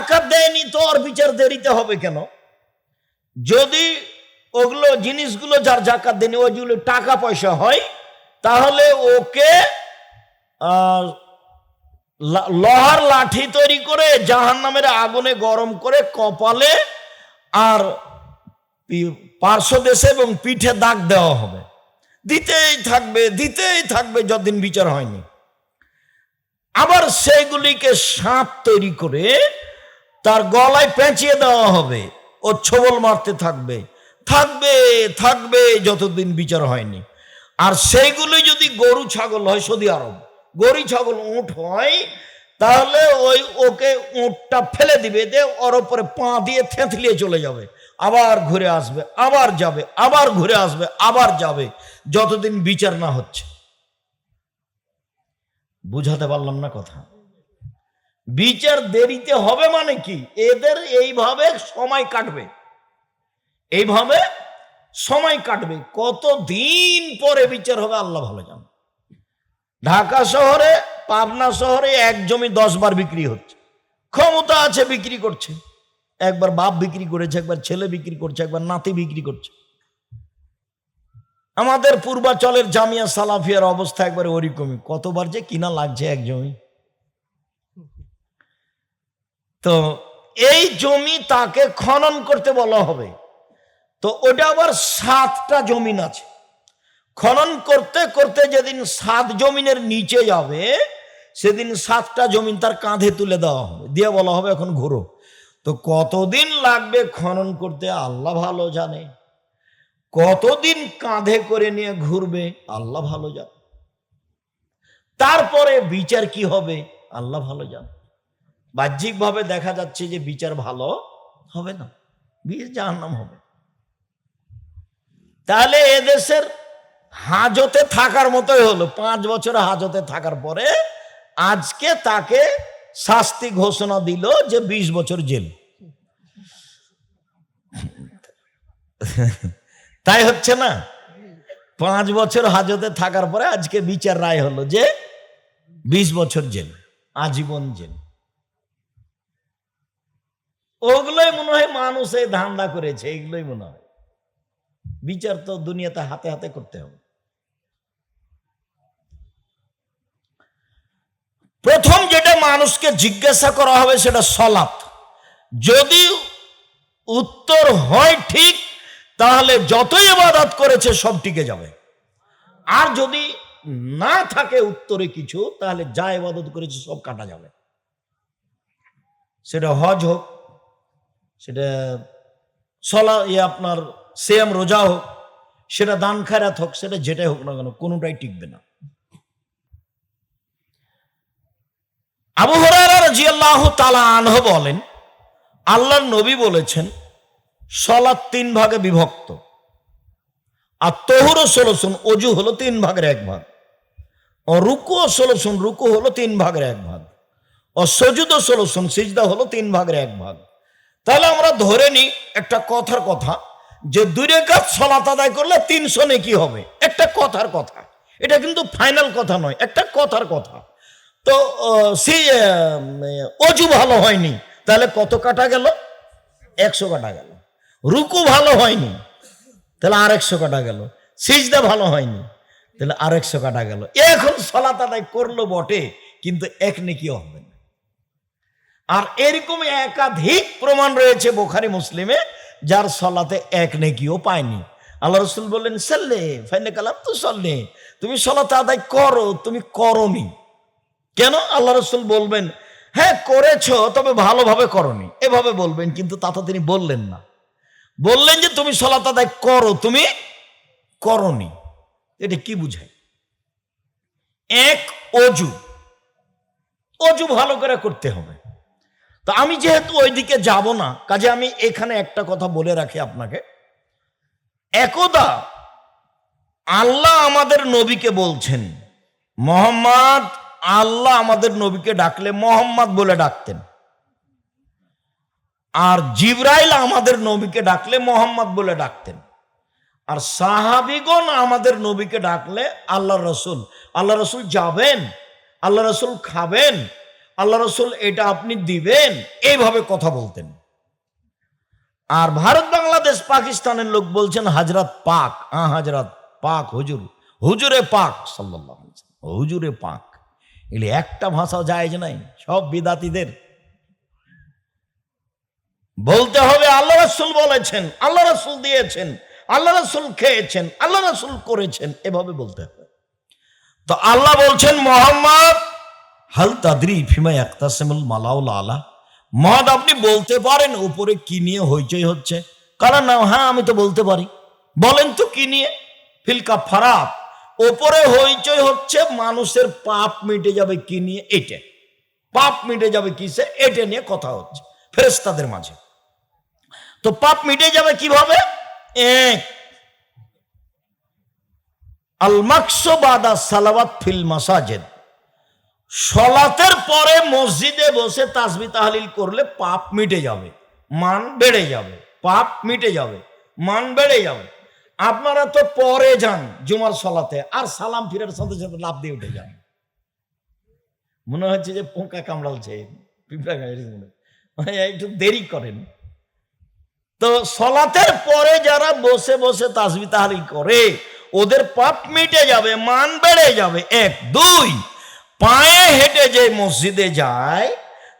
জাকাত দেয়নি তো আর বিচার দেরিতে হবে কেন? যদি ওগুলো জিনিসগুলো যার জাকাত দেয়নি ওইগুলো টাকা পয়সা হয়, তাহলে ওকে লোহার লাঠি তৈরি করে জাহান নামের আগুনে গরম করে কপালে আর পার্শ্ব দেশে এবং পিঠে দাগ দেওয়া হবে। দিতেই থাকবে দিতেই থাকবে যতদিন বিচার হয়নি। আবার সেইগুলিকে সাপ তৈরি করে তার গলায় পেঁচিয়ে দেওয়া হবে। ও ছবল মারতে থাকবে। থাকবে থাকবে, যতদিন বিচার হয়নি। আর সেইগুলি যদি গরু, ছাগল হয়, সৌদি আরব, গরু, ছাগল, উঁট হয়, তাহলে ওই ওকে উঁটটা ফেলে দিবে, দিয়ে ওর ওপরে পা দিয়ে থেঁতলিয়ে চলে যাবে। আবার ঘুরে আসবে, আবার যাবে, আবার ঘুরে আসবে, আবার যাবে, যতদিন বিচার না হচ্ছে। বুঝাতে পারলাম না কথা। বিচার দেরিতে হবে মানে কি? এদের এইভাবে সময় কাটবে। এইভাবে সময় কাটবে। কত দিন পরে বিচার হবে আল্লাহ ভালো জান। ঢাকা শহরে, পাবনা শহরে এক জমি দশ বার বিক্রি হচ্ছে। ক্ষমতা আছে, বিক্রি করছে। একবার বাপ বিক্রি করেছে, একবার ছেলে বিক্রি করছে, একবার নাতি বিক্রি করছে। আমাদের পূর্বাচলের জামিয়া সালাফিয়ার অবস্থা একবারে ওরকমই। কতবার যে কিনা লাগছে এক জমি। তো এই জমি তাকে খনন করতে বলা হবে। তো ওটা আবার সাতটা জমিন আছে। খনন করতে করতে যেদিন সাত জমিনের নিচে যাবে, সেদিন সাতটা জমিন তার কাঁধে তুলে দেওয়া হবে। দিয়ে বলা হবে এখন ঘুরো। তো কতদিন লাগবে খনন করতে আল্লাহ ভালো জানে। কতদিন কাঁধে করে নিয়ে ঘুরবে আল্লাহ ভালো জানে। তারপরে বিচার কি হবে আল্লাহ ভালো জানে। বাহ্যিকভাবে দেখা যাচ্ছে যে বিচার ভালো হবে না। বিচার জাহান্নাম হবে। তাহলে এদেশের হাজতে থাকার মতোই হলো। পাঁচ বছর হাজতে থাকার পরে আজকে তাকে শাস্তি ঘোষণা দিল যে ২০ বছর জেল। তাই হচ্ছে না? পাঁচ বছর হাজতে থাকার পরে আজকে বিচার রায় হলো যে ২০ বছর জেল, আজীবন জেল। ওগুলোই মনে হয় মানুষ এই ধান্দা করেছে এগুলোই মনে হয়। বিচার তো দুনিয়াতে হাতে হাতে করতে হবে। প্রথম যেটা মানুষকে জিজ্ঞাসা করা হবে সেটা সলাপ যদি উত্তর হয় ঠিক, তাহলে যতই ইবাদত করেছে সব টিকে যাবে। আর যদি না থাকে উত্তরে কিছু, তাহলে যা ইবাদত করেছে সব কাটা যাবে। সেটা হজ হোক সেটা সলা ইয়ে আপনার সেম রোজা হোক, সেটা দান, খায়রাত হোক, সেটা যেটাই হোক না কেন, কোনোটাই টিকবে না। আবু হরারা জিয়াল্লাহ তালা আনহ বলেন, আল্লাহর নবী বলেছেন, সলাৎ তিন ভাগে বিভক্ত। আর তহুরও ষোলোশন অজু হলো তিন ভাগের এক ভাগ। ও রুকু ও ষোলোশন রুকু হলো তিন ভাগের এক ভাগ। ও সজুদ ও সিজদা হলো তিন ভাগের এক ভাগ। তাহলে আমরা ধরে নিই একটা কথার কথা যে দুই রেখাত সলাত আদায় করলে তিনশো কি হবে। একটা কথার কথা। এটা কিন্তু ফাইনাল কথা নয় একটা কথার কথা। তো আহ, অজু ভালো হয়নি তাহলে কত কাটা গেল? একশো কাটা গেল। রুকু ভালো হয়নি তাহলে আর একশো কাটা গেল। সিজদা ভালো হয়নি তাহলে আর একশো কাটা গেল। এখন সলাত আদায় করল বটে কিন্তু এক নেকিও হবে না। আর এরকম একাধিক প্রমাণ রয়েছে বোখারি মুসলিমে, যার সলাতে এক নেকিও পায়নি। আল্লাহ রসুল বললেন, সাল্লে ফাইনে কালাম তো সল্লে তুমি সলাতে আদায় করো, তুমি করনি। কেন? আল্লাহ রসুল বলবেন হ্যাঁ করেছ, তবে ভালোভাবে করনি। এভাবে বলবেন, কিন্তু তা তো তিনি বললেন না। বললেন যে, তুমি সলাত আদায় করো, তুমি করনি। এটা কি বুঝায়? এক অজু। অজু ভালো করে করতে হবে। তো আমি যেহেতু ওইদিকে যাব না, কাজে আমি এখানে একটা কথা বলে রাখি আপনাকে। একদা আল্লাহ আমাদের নবীকে বলছেন, মোহাম্মদ, আল্লাহ আমাদের নবীকে ডাকলে মোহাম্মদ বলে ডাকতেন। আর জিব্রাইল আমাদের নবীকে ডাকলে মোহাম্মদ বলে ডাকতেন। আর সাহাবিগণ আমাদের নবীকে ডাকলে আল্লাহ রসুল। আল্লাহ রসুল যাবেন আল্লাহ রসুল খাবেন আল্লাহ রসুল, এটা আপনি দিবেন। এইভাবে কথা বলতেন। আর ভারত, বাংলাদেশ, পাকিস্তানের লোক বলছেন, হাজরাত পাক। আ হাজরাত পাক, হুজুর। হুজুরে পাক সাল্লাহ হুজুরে পাক। এগুলি একটা ভাষা যায় নাই, সব বিদাতিদের। বলতে হবে, আল্লাহ রসুল বলেছেন, আল্লাহ রসুল দিয়েছেন, আল্লাহ রসুল খেয়েছেন, আল্লাহ রসুল করেছেন। এভাবে বলতে হবে। তো আল্লাহ বলছেন, মোহাম্মদ হাল তাদরি ফিমা একতাসেমুল মালাউল আলা। মহাদ আপনি বলতে পারেন, উপরে কি নিয়ে হইচই হচ্ছে? কারণ না হ্যাঁ আমি তো বলতে পারি। বলেন তো কি নিয়ে? ফিলকা ফারাপ ওপরে হইচই হচ্ছে মানুষের পাপ মিটে যাবে কি নিয়ে? এটা। পাপ মিটে যাবে কিসে? এটা নিয়ে কথা হচ্ছে ফেরেস্তাদের মাঝে। তো পাপ মিটে যাবে কীভাবে? এক, আল মাকসবাদা সালাওয়াত ফিল মাসাজেদ। সলাতের পরে মসজিদে বসে তাসবি তাহলিল করলে পাপ মিটে যাবে, মান বেড়ে যাবে, পাপ মিটে যাবে, মান বেড়ে যাবে। আপনারা তো পরে যান জুমার সলাতে, আর সালাম ফিরার সাথে সাথে লাভ দিয়ে উঠে যান। মনে হচ্ছে যে পোকা কামড়ালছে, পিঁপড়া মনে একটু দেরি করেন। তো সলাতের পরে যারা বসে বসে তাসবি তাহলিল করে, ওদের পাপ মিটে যাবে, মান বেড়ে যাবে। এক, দুই পায়ে হেঁটে যে মসজিদে যায়,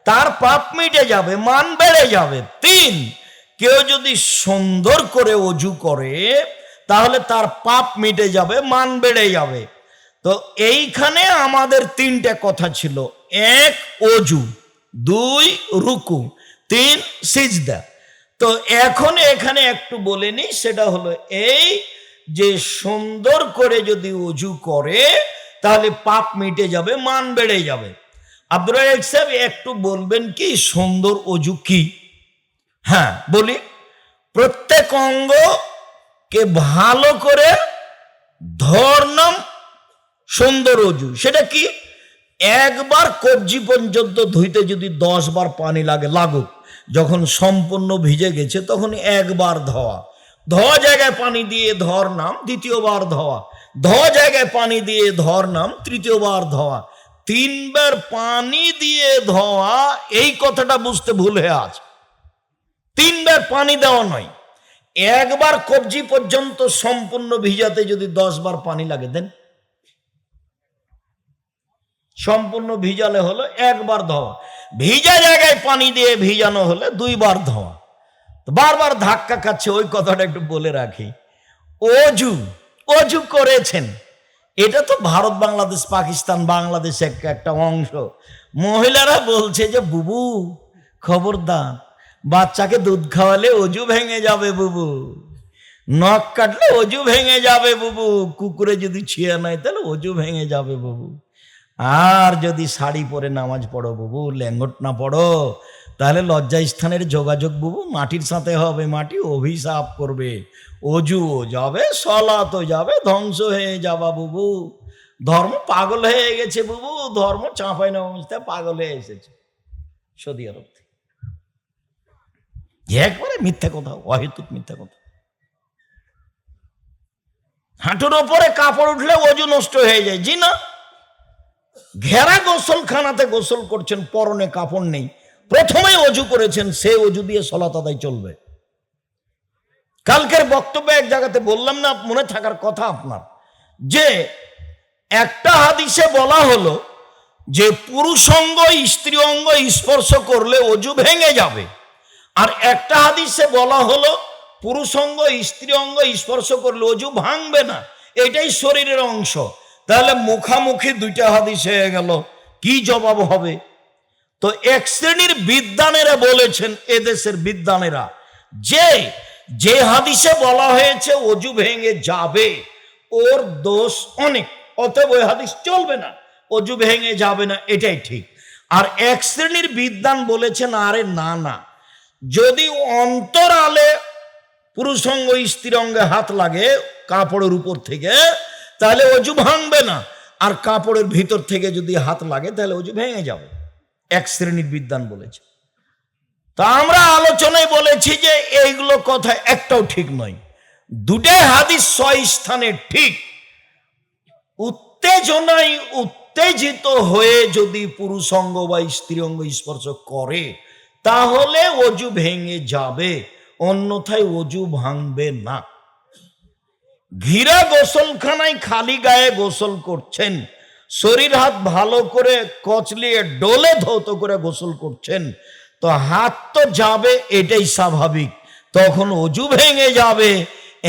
তার পাপ মিটে যাবে, মান বেড়ে যাবে। তিন, কেউ যদি সুন্দর করে অজু করে, তাহলে তার পাপ মিটে যাবে, মান বেড়ে যাবে। তো এইখানে আমাদের তিনটে কথা ছিল। এক, অজু, দুই, রুকু, তিন, সিজদা। তো এখন এখানে একটু বলে নি সেটা হলো এই যে সুন্দর করে যদি অজু করে তাহলে পাপ মিটে যাবে, মান বেড়ে যাবে। আব্দুল রাজাক সাহেব একটু বলবেন কি, সুন্দর অজু কি? হ্যাঁ বলি। প্রত্যেক অঙ্গকে ভালো করে ধর্নাম সুন্দর অজু। সেটা কি? একবার কবজি পর্যন্ত ধুইতে যদি দশ বার পানি লাগে, লাগুক। যখন সম্পূর্ণ ভিজে গেছে, তখন একবার ধোয়া। ধোয়া জায়গায় পানি দিয়ে ধর নাম দ্বিতীয়বার ধোয়া। ধোয়া জায়গায় পানি দিয়ে ধর নাম তৃতীয়বার ধোয়া। তিনবার পানি দিয়ে ধোয়া, এই কথাটা বুঝতে ভুল হয়ে আছে তিনবার পানি দেওয়া নয়, একবার কবজি পর্যন্ত সম্পূর্ণ ভিজাতে যদি দশ বার পানি লাগে দেন। সম্পূর্ণ ভিজালে হলো একবার ধোয়া। ভিজা জায়গায় পানি দিয়ে ভিজানো হলে দুইবার ধোয়া। বারবার ধাক্কা খাচ্ছে, ওই কথাটা একটু বলে রাখি। অজু অজু করেছেন। এটা তো ভারত, বাংলাদেশ, পাকিস্তান, বাংলাদেশ এক- একটা অংশ। মহিলারা বলছে যে, বুবু, খবরদার, বাচ্চাকে দুধ খাওয়ালে অজু ভেঙে যাবে, বুবু। নখ কাটলে অজু ভেঙে যাবে, বুবু। কুকুরে যদি ছিঁড়ে নেয়, তাহলে অজু ভেঙে যাবে, বুবু। আর যদি শাড়ি পরে নামাজ পড়ো, বুবু ল্যাঙ্গট না পড়ো, তাহলে লজ্জা স্থানের যোগাযোগ বুবু মাটির সাথে হবে। মাটি অভিশাপ করবে। অজুও যাবে, সলাতো যাবে, ধ্বংস হয়ে যাবা বুবু। ধর্ম পাগল হয়ে গেছে বুবু, ধর্ম চাঁপাই না অবস্থায় পাগল হয়ে এসেছে। সৌদি আরব থেকে। একবারে মিথ্যা কথা, অহেতুক মিথ্যা কথা। হাঁটুর ওপরে কাপড় উঠলে অজু নষ্ট হয়ে যায়। জি না? ঘেরা গোসলখানাতে গোসল করছেন, পরনে কাপড় নেই। প্রথমে অজু করেছেন, সে অজু দিয়ে সলাত আদায় চলবে। কালকের বক্তব্যে এক জায়গাতে বললাম না, মনে থাকার কথা আপনার। যে একটা হাদিসে বলা হলো যে পুরুষ অঙ্গ স্ত্রী অঙ্গ স্পর্শ করলে অজু ভেঙে যাবে। আর একটা হাদিসে বলা হলো পুরুষ অঙ্গ স্ত্রী অঙ্গ স্পর্শ করলে অজু ভাঙবে না। এটাই শরীরের অংশ। তাহলে মুখামুখি দুইটা হাদিস হয়ে গেল। কি জবাব হবে? তো এক শ্রেণির বিদ্বানেরা বলেছেন, এদেশের বিদ্বানেরা, যে যে হাদিসে বলা হয়েছে, অজু ভেঙে যাবে, ওর দোষ অনেক। অতএব ওই হাদিস চলবে না। অজু ভেঙে যাবে না, এটাই ঠিক। আর এক শ্রেণির বিদ্বান বলেছেন, আরে না না। যদি অন্তরালে পুরুষ অঙ্গ স্ত্রী অঙ্গে হাত লাগে কাপড়ের উপর থেকে, তাহলে অজু ভাঙবে না। আর কাপড়ের ভিতর থেকে যদি হাত লাগে, তাহলে অজু ভেঙে যাবে। এক শ্রেণির বিদ্বান বলেছে তা আমরা আলোচনায় বলেছি যে এইগুলো কথা একটাও ঠিক নয়। দুটাই হাদিস ছয় স্থানে ঠিক। উত্তেজনায় উত্তেজিত হয়ে যদি পুরুষ অঙ্গ বা স্ত্রী অঙ্গ স্পর্শ করে, তাহলে অজু ভেঙে যাবে, অন্যথায় অজু ভাঙবে না। ঘিরা গোসলখানায় খালি গায়ে গোসল করছেন, শরীর হাত ভালো করে কচলিয়ে ডোলে ধৌত করে গোসল করছেন তো হাত তো যাবে, এটাই স্বাভাবিক। তখন অজু ভেঙে যাবে,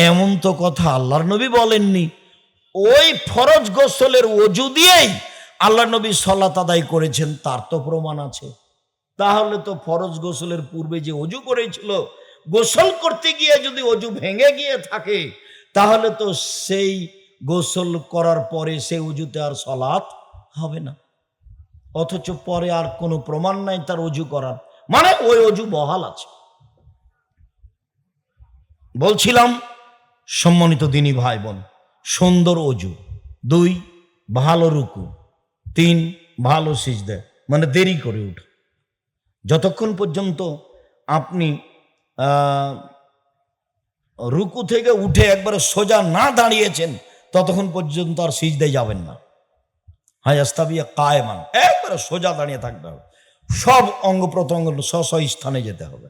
এমন তো কথা আল্লাহর নবী বলেননি। ওই ফরজ গোসলের অজু দিয়েই আল্লাহ নবী সলাত আদায় করেছেন, তার তো প্রমাণ আছে। তাহলে তো ফরজ গোসলের পূর্বে যে অজু করেছিল, গোসল করতে গিয়ে যদি অজু ভেঙে গিয়ে থাকে, তাহলে তো সেই গোসল করার পরে সেই অজুতে আর সলাৎ হবে না। অথচ পরে আর কোনো প্রমাণ নাই তার অজু করার। মানে ওই অজু বহাল আছে। বলছিলাম, সম্মানিত দিনী ভাই বোন সুন্দর অজু। দুই, ভালো রুকু। তিন, ভালো সিজদে। মানে দেরি করে উঠ। যতক্ষণ পর্যন্ত আপনি রুকু থেকে উঠে একবারে সোজা না দাঁড়িয়েছেন, ততক্ষণ পর্যন্ত আর সিজদায় যাবেন না। হাই আস্তাবিয়া কায়মান। একবারে সোজা দাঁড়িয়ে থাকতে হবে। সব অঙ্গ প্রত্যঙ্গ স্ব স্ব স্থানে যেতে হবে।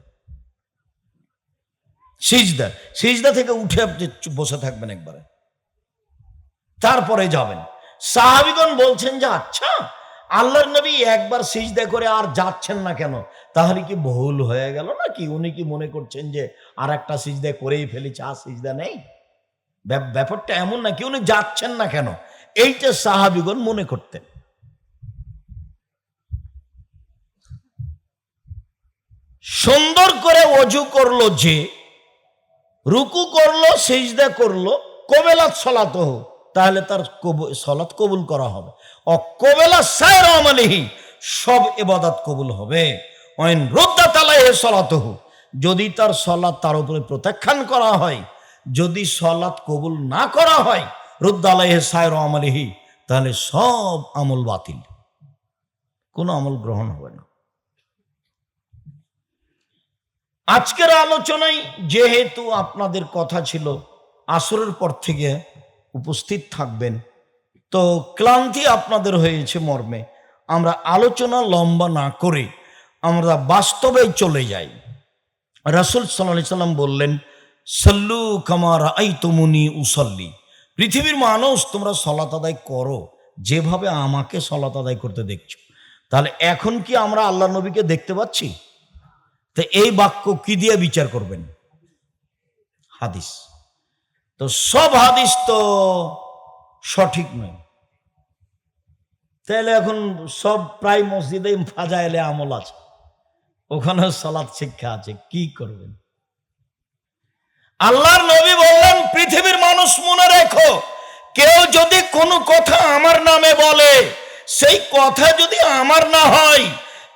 সিজদা সিজদা থেকে উঠে আপনি বসে থাকবেন একবারে। তারপরে যাবেন। সাহাবিগণ বলছেন যে আচ্ছা আল্লাহর নবী একবার সিজদা করে আর যাচ্ছেন না কেন? তাহলে কি ভুল হয়ে গেল নাকি? উনি কি মনে করছেন যে আর একটা সিজদা করেই ফেলেছে, আর সিজদা নেই? ব্যাপ- ব্যাপারটা এমন না কি উনি যাচ্ছেন না কেন? এইটা সাহাবিগণ মনে করতেন। সুন্দর করে অজু করল যে, রুকু করল, সিজদা করল, কবেলাত সলাত হোক, তাহলে তার সলাত কবুল করা হবে। অ অকবেলা সায়ের আমালিহি, সব এবাদাত কবুল হবে। অইন রোদ্দা তালায় সলাত হোক, যদি তার সলাৎ তার উপরে প্রত্যাখ্যান করা হয়, যদি সলাৎ কবুল না করা হয় রুদ্দালাহে সায়ের আমালিহি, তাহলে সব আমল বাতিল। কোনো আমল গ্রহণ হবে না। আজকের আলোচনায় যেহেতু আপনাদের কথা ছিল, আসরের পর থেকে উপস্থিত থাকবেন। তো ক্লান্তি আপনাদের হয়েছে মর্মে। আমরা আলোচনা লম্বা না করে আমরা বাস্তবে চলে যাই। রাসুল সাল্লাহ সাল্লাম বললেন, সল্লু কামার আই তুমুনি উসল্লি। পৃথিবীর মানুষ, তোমরা সলাত আদায় করো। যেভাবে আমাকে সলাত আদায় করতে দেখছ। তাহলে এখন কি আমরা আল্লাহ নবীকে দেখতে পাচ্ছি? তো এই বাক্য কি দিয়ে বিচার করবেন? হাদিস। তো সব হাদিস তো সঠিক নয়। তাহলে এখন সব প্রায় মসজিদে ফাজা এলে আমল আছে। ওখানে সালাদ শিক্ষা আছে, কি করবেন? আল্লাহর নবী বললেন, পৃথিবীর মানুষ মনে রেখো, কেউ যদি কোনো কথা আমার নামে বলে, সেই কথা যদি আমার না হয়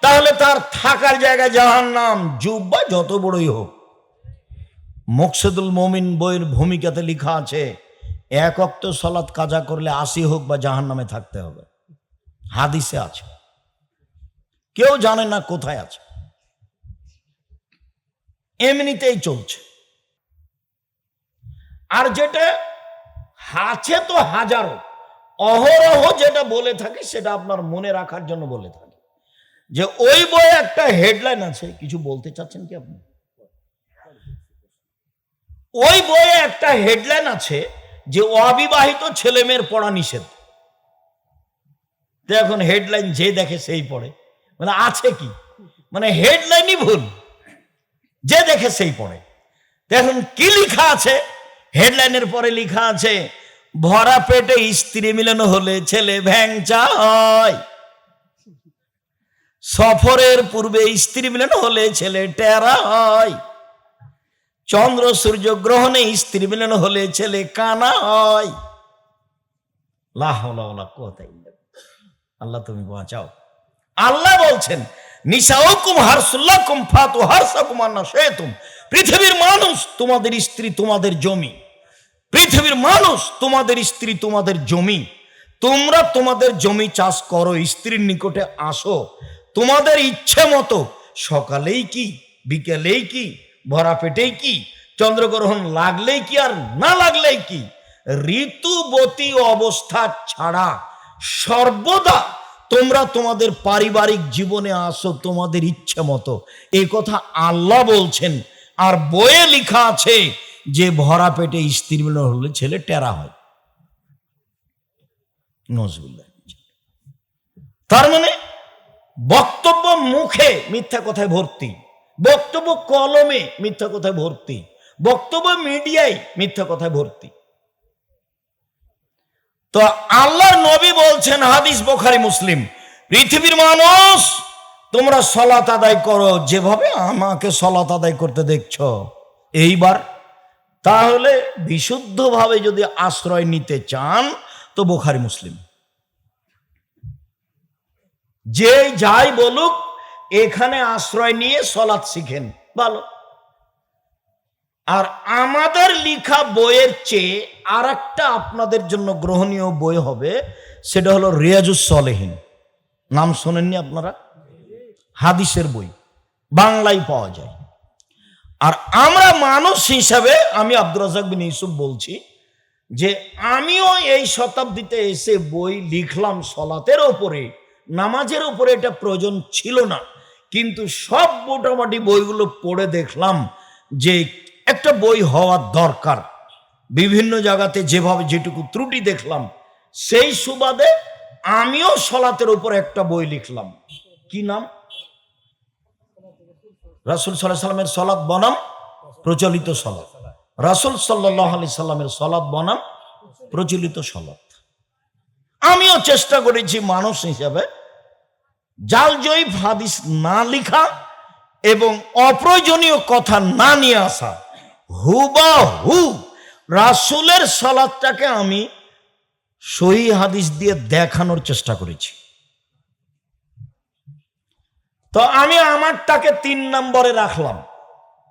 তাহলে তার থাকার জায়গা জাহান নাম জুব্বা যত বড়ই হোক। মোকসেদুল মমিন বইয়ের ভূমিকাতে লেখা আছে, এক অক্ত সলাৎ কাজা করলে আসি হোক বা জাহান নামে থাকতে হবে। হাদিসে আছে। কেউ জানে না কোথায় আছে। এমনিতেই চলছে। আর যেটা আছে তো হাজারো। অহরহ যেটা বলে থাকে, সেটা আপনার মনে রাখার জন্য বলে থাকে। যে ওই বইয়ে একটা হেডলাইন আছে, কিছু বলতে চাচ্ছেন কি আপনি? ওই বইয়ে একটা হেডলাইন আছে যে অবিবাহিত ছেলে মেয়ের পড়া নিষেধ। এখন হেডলাইন যে দেখে সেই পড়ে। মানে আছে কি? মানে হেডলাইনই ভুল। যে দেখে সেই পড়ে। তো এখন কি লেখা আছে? হেডলাইনের পরে লিখা আছে, ভরা পেটে স্ত্রী মিলন হলে ছেলে ভ্যাংচা হয় সফরের পূর্বে স্ত্রী মিলন হলে ছেলে টেরা হয়। চন্দ্র সূর্য গ্রহণে স্ত্রী মিলন হলে ছেলে কানা হয়। আল্লাহ তুমি বাঁচাও। আল্লাহ বলছেন নিশাউকুম হারসুল্লাকুম ফাতু হারসাকুম আন্না শেতুম পৃথিবীর মানুষ তোমাদের স্ত্রী তোমাদের জমি। পৃথিবীর মানুষ তোমাদের স্ত্রী তোমাদের জমি। তোমরা তোমাদের জমি চাষ করো, স্ত্রীর নিকটে আসো। তোমাদের ইচ্ছে মতো। সকালেই কি, বিকেলেই কি, ভরা পেটেই কি, চন্দ্রগ্রহণ লাগলেই কি আর না লাগলেই কি? ঋতুবতী অবস্থা ছাড়া সর্বদা তোমরা তোমাদের পারিবারিক জীবনে আসো তোমাদের ইচ্ছে মতো। এই কথা আল্লাহ বলছেন। আর বইয়ে লেখা আছে যে ভরা পেটে স্ত্রী মিলন হলে ছেলে টেরা হয়। নজরুল্লাহ তার মানে বক্তব্য মুখে মিথ্যা কথায় ভর্তি। বক্তব্য কলমে মিথ্যা কথায় ভর্তি। বক্তব্য মিডিয়ায় মিথ্যা কথায় ভর্তি। তো আল্লাহর নবী বলছেন, হাদিস বোখারি, মুসলিম, পৃথিবীর মানুষ, তোমরা সলাত আদায় করো যেভাবে আমাকে সলাত আদায় করতে দেখছ। এইবার, তাহলে বিশুদ্ধভাবে যদি আশ্রয় নিতে চান, তো বোখারি, মুসলিম। যে যাই বলুক, এখানে আশ্রয় নিয়ে সলাৎ শিখেন। ভালো। আর আমাদের লিখা বইয়ের চেয়ে আর একটা আপনাদের জন্য গ্রহণীয় বই হবে, সেটা হলো রিয়াজুস সলেহীন। নাম শোনেননি আপনারা? হাদিসের বই। বাংলায় পাওয়া যায়। আর আমরা মানুষ হিসাবে, আমি আব্দুর রাজাক বিন ইউসুফ বলছি, যে আমিও এই শতাব্দীতে এসে বই লিখলাম সলাতের ওপরে। নামাজের উপরে এটা প্রয়োজন ছিল না। কিন্তু সব মোটামুটি বইগুলো পড়ে দেখলাম যে একটা বই হওয়ার দরকার। বিভিন্ন জায়গাতে যেভাবে যেটুকু ত্রুটি দেখলাম, সেই সুবাদে আমিও সলাতের উপর একটা বই লিখলাম। কি নাম? রাসুল সাল্লাহ সাল্লামের সলাৎ বনাম, প্রচলিত সলাদ রাসুল সাল্লাহ আলি সাল্লামের সলাদ বনাম, প্রচলিত সলাৎ আমিও চেষ্টা করেছি মানুষ হিসাবে, জাল জয়ীফ হাদিস না লিখা এবং অপ্রয়োজনীয় কথা না নিয়ে আসা। হুবা হু রাসুলের সলাদটাকে আমি সহি হাদিস দিয়ে দেখানোর চেষ্টা করেছি। তো আমি আমারটাকে তিন নম্বরে রাখলাম।